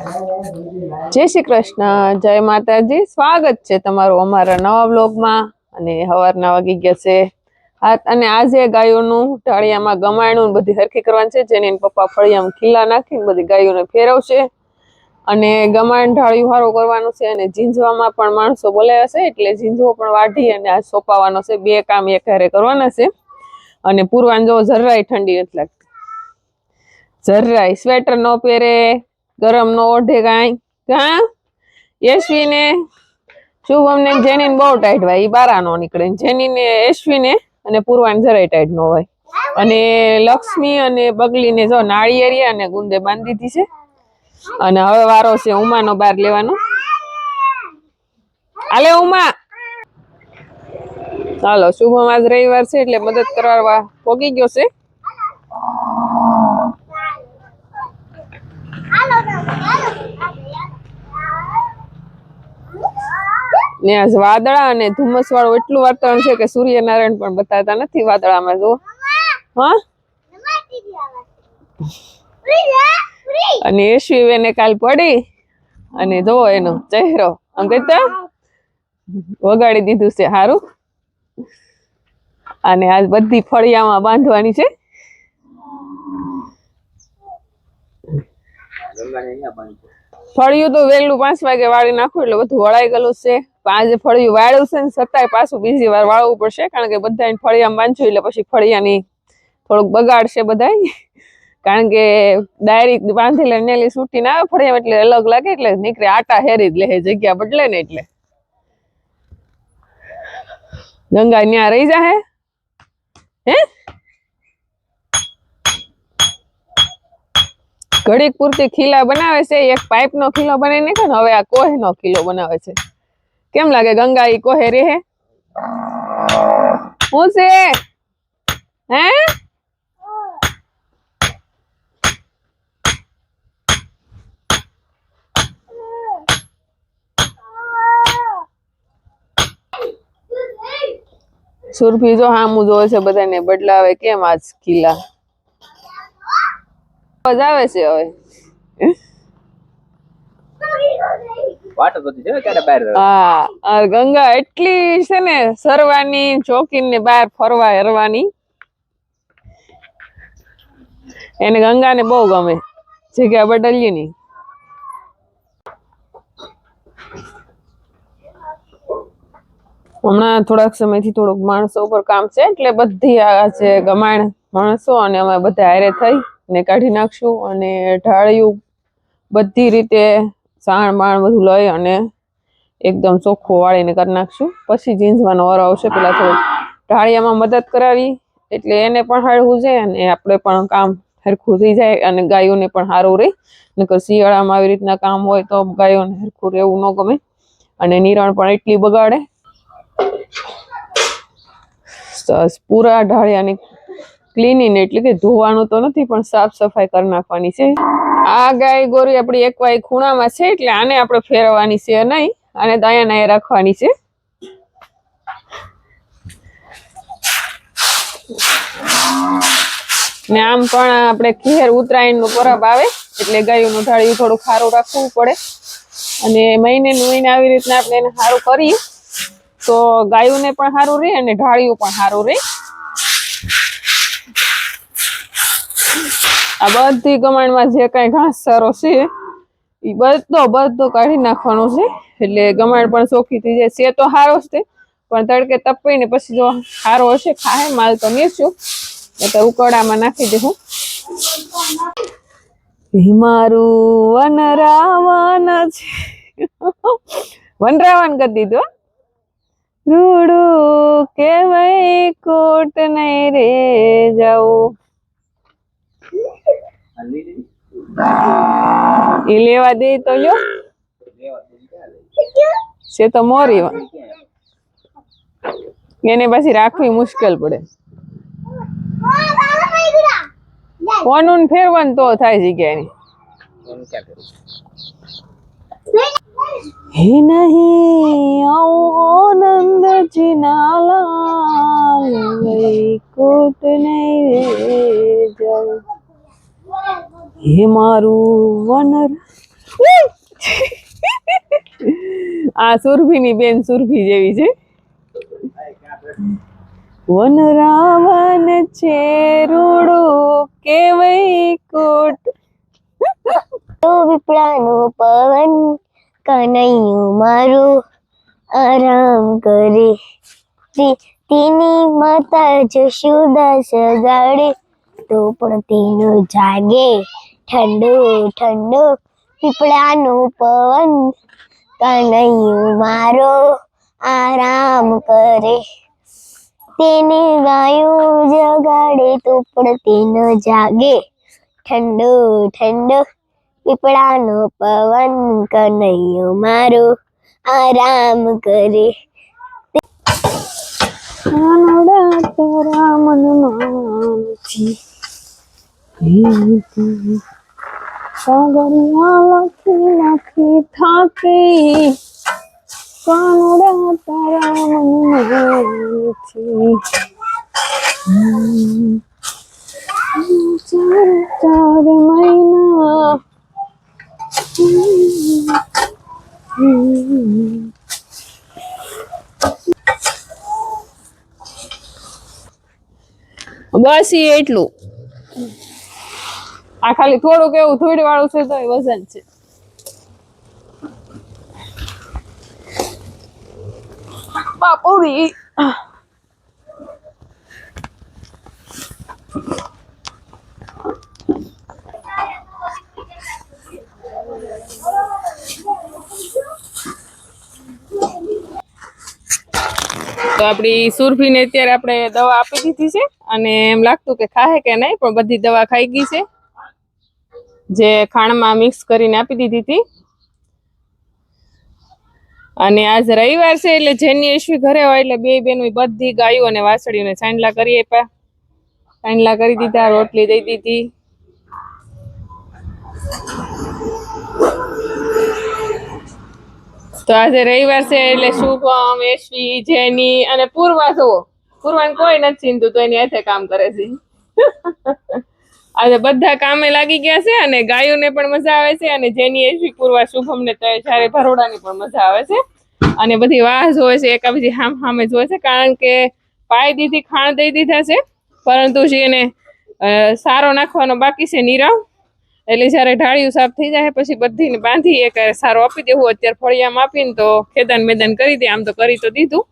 જય શ્રી કૃષ્ણ. જય માતાજી. સ્વાગત છે તમારું અમારા નવા બ્લોગમાં અને સવારના વાગી ગયા છે. અને આજે ગાયોનું ઢાળિયામાં ગમાયણું બધી હરખી કરવાની છે. જેને પપ્પા ફળિયામાં ખીલા નાખીને બધી ગાયોને ફેરવશે. અને ગમાયણ ઢાળિયું સારું કરવાનું છે અને ઝીંઝવામાં પણ માણસો બોલાયા છે. એટલે ઝીંઝવો પણ વાઢી અને આ સોંપાવાનો છે. બે કામ એક હારે કરવાના છે. અને પૂરવાન જો જરાય ઠંડી નથી લાગતી. જરાય. સ્વેટર ન પહેરે. ગરમ નો ઓઢે કાંઈ. કા યશવીને શુભમ ને જેનીને બહુ ટાઈટ હોય એ બારા નો નીકળે. જેનીને, યશવીને અને પૂર્વાને જરાય ટાઈટ નો હોય. અને લક્ષ્મી અને બગલીને જો નાળિયેરી અને ગુંદે બાંધી દીધી છે. અને હવે વારો છે ઉમાનો બાર લેવાનો. આલે ઉમા. ચાલો શુભમ આજ રવિવાર છે એટલે મદદ કરવા પોગી ગયો છે. ને આ વાદળા અને ધુમ્મસ વાળું એટલું વાતાવરણ છે કે સૂર્યનારાયણ પણ બતાવતા નથી વાદળામાં જો હા? અને યશવી એને કાલ પડી અને જો એનો ચહેરો. આમ કહેતા વગાડી દીધું છે સારું અને આજ બધી ફળિયામાં બાંધવાની છે. ફળિયું તો વહેલું પાંચ વાગે વાળી નાખું એટલે બધું વળાઈ ગયેલું છે. આજે ફળિયું વાળ્યું છે ને સતાય પાછું બીજી વાર વાળવું પડશે કારણ કે બધા ફળિયામાં બાંધ્યું એટલે પછી ફળિયાની થોડુંક બગાડશે બધા કારણ કે ડાયરી બાંધેલી નેલી સુટી ના આવે ફળિયા એટલે અલગ લાગે એટલે નીકળે આટા હેરી જ લે જગ્યા બદલે ને એટલે. ગંગા ન્યા રહી જાહે હે? ઘડીક પૂરતી ખીલા બનાવે છે, એક પાઇપ નો ખીલો બનાવી નાખ્યો ને હવે આ કોહ નો ખીલો બનાવે છે. કેમ લાગે ગંગા ઈ કોહે રે હે હું છે? હે? સુરભી જો હામું જોવે છે બધાને બદલાવે કેમ આજ ખીલા? અવાજ આવે છે હવે. હા ગંગા એટલી છે ને સરવાની ચોકી ને બહાર ફરવા હરવાની. એને ગંગાને બહુ ગમે જગ્યા બદલીએ ની હમણાં થોડાક સમયથી થોડુંક માણસો ઉપર કામ છે એટલે બધી આ છે ગમાણ માણસો અને અમે બધા હારે થઈ. ને કાઢી નાખશું અને ઢાળિયું બધી રીતે સાણ બાણ બધું લઈ અને એકદમ ચોખ્ખું વાળીને કરી નાખશું. પછી ઝીંઝવાનો વારો આવશે. પેલા થોડું ઢાળિયામાં મદદ કરાવી. એટલે એને પણ હાળવું છે અને આપણે પણ કામ હરખું થઈ જાય અને ગાયોને પણ સારું રહે. નકર શિયાળામાં આવી રીતના કામ હોય તો ગાયોને હરખું રહેવું ન ગમે. અને નિરણ પણ એટલી બગાડે. પૂરા ઢાળિયાની ક્લીનિંગ એટલે કે ધોવાનું તો નથી, પણ સાફ સફાઈ કરી નાખવાની છે. આ ગાય ગોરી આપણી એક વાય ખૂણામાં છે, એટલે આને આપણે ફેરવવાની છે નહીં અને દાયા નાયા રાખવાની છે. ને આમ પણ આપણે ખેર ઉત્તરાયણનું પરબ આવે, એટલે ગાયોનું ઢાળિયું થોડું ખારું રાખવું પડે. અને મહિને મહિને આવી રીતના આપણે એને સારું કરીએ, તો ગાયોને પણ સારું રહે અને ઢાળિયું પણ સારું રહે. આ બધી ગમાણમાં જે કાંઈ ઘાસચારો છે એ બધો બધો કાઢી નાખવાનો છે. એટલે ગમાણ પણ ચોખ્ખી થઈ જાય. છે તો સારો તે. પણ તડકે તપીને પછી જો સારો હશે, ખાય, માલ તો નીચું એટલે ઉકળામાં નાખી દેવું મારું વનરાવન છે. વનરાવન કરી દીધું. રૂડું કેવાય કોટ નહીં રે જાઉં. એ લેવા દે તો લ્યો. છે તો મોરી. એને પછી રાખવી મુશ્કેલ પડે. ફોન ફેરવાનું તો થાય જગ્યાની. હે નહીં, આવું નંદજી નાલા કોટ નહીં રે જાઉં હે મારું વનર. આ સુરભીની બેન સુરભી જેવી છે. વનરાવન છે રૂડું કેવઈ કોટ. તો વિપળાનું પવન કનૈયું મારું આરામ કરે. તેની માતા જશોદા સગાડે તો પણ તેનું જાગે. ઠંડુ ઠંડુ પીપળાનું પવન કનૈયું મારો આરામ કરે. તેને ગાયું જગાડે તો પણ તેનો જાગે. ઠંડુ ઠંડુ પીપળાનો પવન કનૈયો મારો આરામ કરે. કાનડા તારા મનમાં નથી સાગરિયા લખી લખી થાકી કાનડા તારા મનમાં નથી હમ. ચાર ચાર મહિના હમ. બસ ઈ એટલું આ ખાલી થોડુંક એવું થોડી વાળું છે તો એ વજન છે. બાપુરી તો આપણી સુરભીને અત્યારે આપણે દવા આપી દીધી છે અને એમ લાગતું કે ખાહે કે નહીં, પણ બધી દવા ખાઈ ગઈ છે. જે ખાણમાં મિક્સ કરીને આપી દીધી હતી. અને આજ રવિવાર છે એટલે જેની એશવી ઘરે હોય એટલે બે બેનો બધી ગાયો અને વાસળીઓને છાંડલા કરી આપ્યા. છાંડલા કરી દીધા, રોટલી દઈ દીધી. તો આજે રવિવાર છે એટલે શુભમ એશવી જેની અને પૂર્વા જુઓ. પૂર્વાને કોઈ નથી ચિંતું, તો એની હાથે કામ કરે છે. આજે બધા કામે લાગી ગયા છે અને ગાયોને પણ મજા આવે છે અને જેની એસી પૂર્વા શુભમને તો જ્યારે ભરોડાની પણ મજા આવે છે. અને બધી વાહ જોવે છે એકા બીજી હામ હામે જોવે છે, કારણ કે પાય દીધી, ખાણ દઈ દીધા છે. પરંતુ જે એને સારો નાખવાનો બાકી છે નીરાવ. એટલે જ્યારે ઢાળિયું સાફ થઈ જાય, પછી બધીને બાંધી એક સારો આપી દેવું. અત્યારે ફળિયામાં આપીને તો ખેદાન મેદાન કરી દે, આમ તો કરી તો દીધું.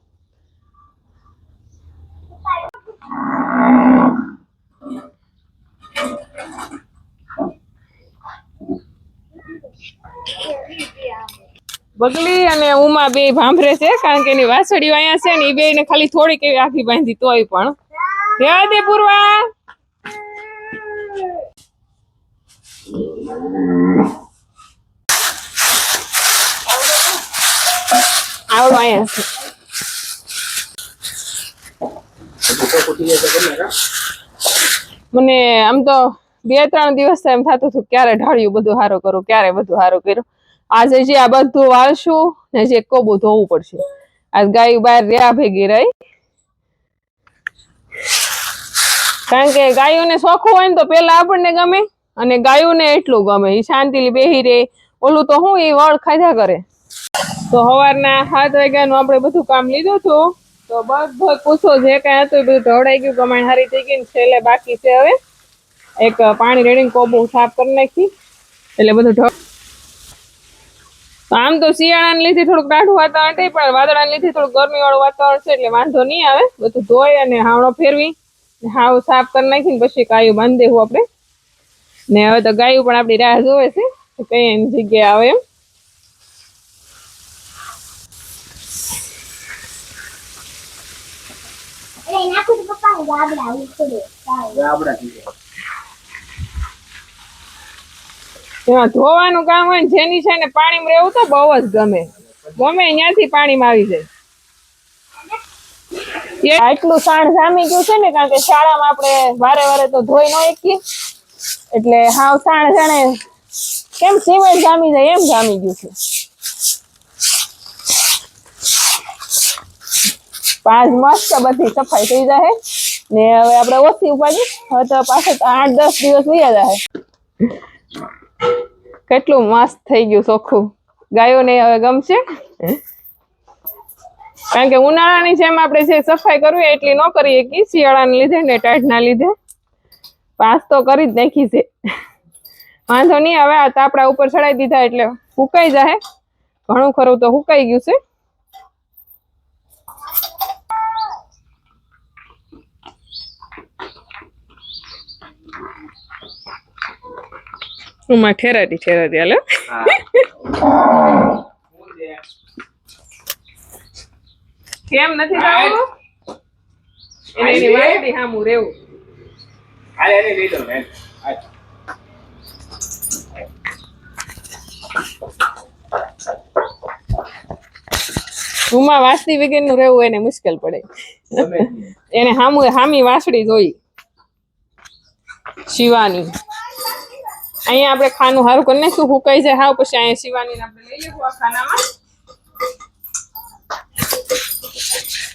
બગલી અને ઉમા બે ભાંભરે છે કારણ કે એની વાસળીઓ અહીંયા છે ને એ બે ને ખાલી થોડીક એવી આખી બાંધી તોય પણ. દે પૂર્વા. આવડો અહીંયા છે. મને આમ તો બે ત્રણ દિવસ એમ થતું હતું ક્યારે ઢાળ્યું બધું સારું કરું, ક્યારે બધું સારું કર્યું. આજે જે આ બધું વાળશું ને જે કોબું ધોવું પડશે. આજ ગાય બહાર રહ્યા ભેગી રહી. કારણ કે ગાયોને શોખું હોય ને તો પેલા આપણને ગમે અને ગાયોને એટલું ગમે. એ શાંતિથી બેહી રે ઓલું તો હું એ વળ ખાધા કરે. તો સવારના સાત વાગ્યાનું આપણે બધું કામ લીધું હતું. તો બધો કુસો જે કાંઈ હતું એ બધું ઢોળાઈ ગયું. કમાણ હારી થઈ ગઈ ને છેલ્લે બાકી છે હવે. એક પાણી રેડીને કોબું સાફ કરી નાખી. એટલે બધું ઢવ આમ તો શિયાળાને લીધે થોડુંક ટાઢું વાતાવરણ થઈ પણ વાદળાને લીધે થોડુંક ગરમી વાળું વાતાવરણ છે એટલે વાંધો નહીં આવે. બધું ધોઈ અને હાવણો ફેરવી હાવ સાફ કરી નાખીને પછી કાયું બાંધી દેવું આપણે. ને હવે તો ગાયું પણ આપણી રાહ જોવે છે કઈ એની જગ્યાએ આવે એમ. ગાબડા ઉછળે. એમાં ધોવાનું કામ હોય ને જેની છે ને પાણીમાં રહેવું તો બહુ જ ગમે. ગમે ત્યાંથી પાણીમાં આવી જાય. આટલું સાણ જામી ગયું છે ને, કારણ કે શાળામાં આપણે વારે વારે તો ધોઈ ન શકીએ. એટલે હાવ સાણ જાણે કેમ સિમેન્ટ જામી જાય, એમ જામી ગયું છે. પાંચ મસ્ત બધી સફાઈ થઈ જાય ને હવે આપણે ઓછી ઉપાડી હવે તો પાછળ આઠ દસ દિવસ વયા જાય કેટલું મસ્ત થઈ ગયું ચોખ્ખું. ગાયોને હવે ગમશે? કારણ કે ઉનાળાની જેમ આપણે જે સફાઈ કરવી એટલી ન કરીએ કે શિયાળાને લીધે ને ટાઢના લીધે. પાસ તો કરી જ નાખી છે. વાંધો નહીં હવે આ તાપડા ઉપર ચડાવી દીધા એટલે સુકાઈ જાય ઘણું ખરું તો સુકાઈ ગયું છે. ઉમાં ઠેરાટી ઠેરાટી હાલે. કેમ નથી જવાનું એને એની વાડી સામું રહેવું. હાલે એને લઈ લો મેં. રૂમમાં વાસણી વગરનું રહેવું એને મુશ્કેલ પડે. એને હામું હામી વાસળી જોઈ. શિવાની. અહીંયા આપણે ખાનું સારું કરી નાખશું. હુકાઈ જાય હાવ પછી અહીંયા શિવાની આપણે લઈ લેવું આ ખાનામાં.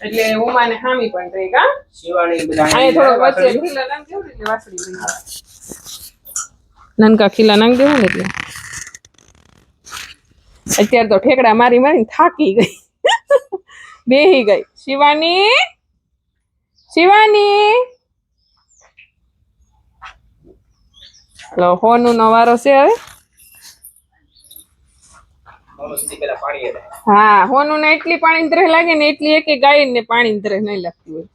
એટલે ઉમાને હામી પણ રહી કા શિવાણી બધા અહીંયા થોડો વચ્ચે વાસળી. ખીલા નાખ દેવું ને એટલે વાસળી રહી નાનકા ખીલા નાખ દેવું ને એટલે. અત્યારે તો ઠેકડા મારી મારીને થાકી ગઈ. બેહી ગઈ. શિવાની? શિવાની? લો હોનું નો વારો છે હવે. હા હોનું ને એટલી પાણી તરહ લાગે ને એટલી એક ગાય ને પાણી તરહ નહીં લાગતી હોય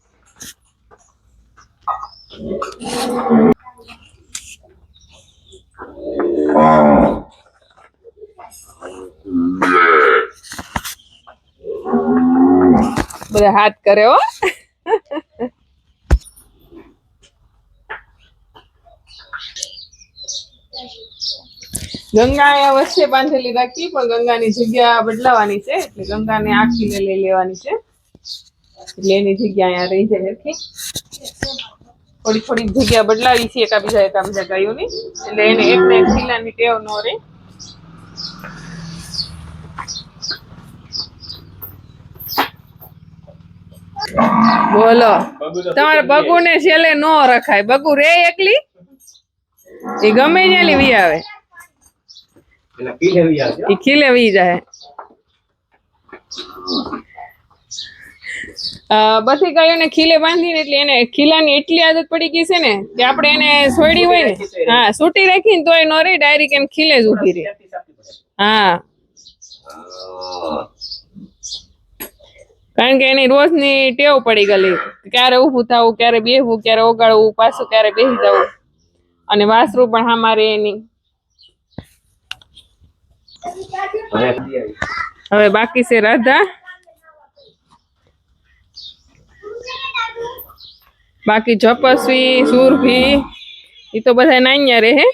બધા હાથ કરે હો ગંગા વચ્ચે બાંધેલી રાખી, પણ ગંગાની જગ્યા બદલાવાની છે, એટલે ગંગાને આખીને લઈ લેવાની છે. એટલે એની જગ્યા અહીંયા રહી જાય નથી થોડી થોડી જગ્યા બદલાવી છે એકાબીજા એકાબીજા ગાયોની, એટલે એને એક ને એક ખીલાની ટેવ ન રહે. બોલો બગુ ને તમારે છેલ્લે નો રખાય. બગુ રે એકલી? એ ગમે ત્યાં લેવી આવે પેલા પી લેવી આવજો. એ ખીલે વી જાય. બધી ગાયોને ખીલે બાંધીને એટલે એને ખીલાની એટલી આદત પડી ગઈ છે ને કે આપણે એને છોડી હોય ને હા સૂટી રાખીને એ નો રહી ડાયરેક્ટ એને ખીલે જ ઊભી રહે. હા. કારણ કે એની રોજની ટેવ પડી ગયેલી. ક્યારે ઊભું થવું ક્યારે બેહવું ક્યારે ઓગાળવું પાછું ક્યારે બેસી જવું. અને વાસરું પણ હા મારે એની. આવી. હવે બાકી છે રાધા. બાકી જપસ્વી સુરભી એ તો બધા નાન્યા રહે હે.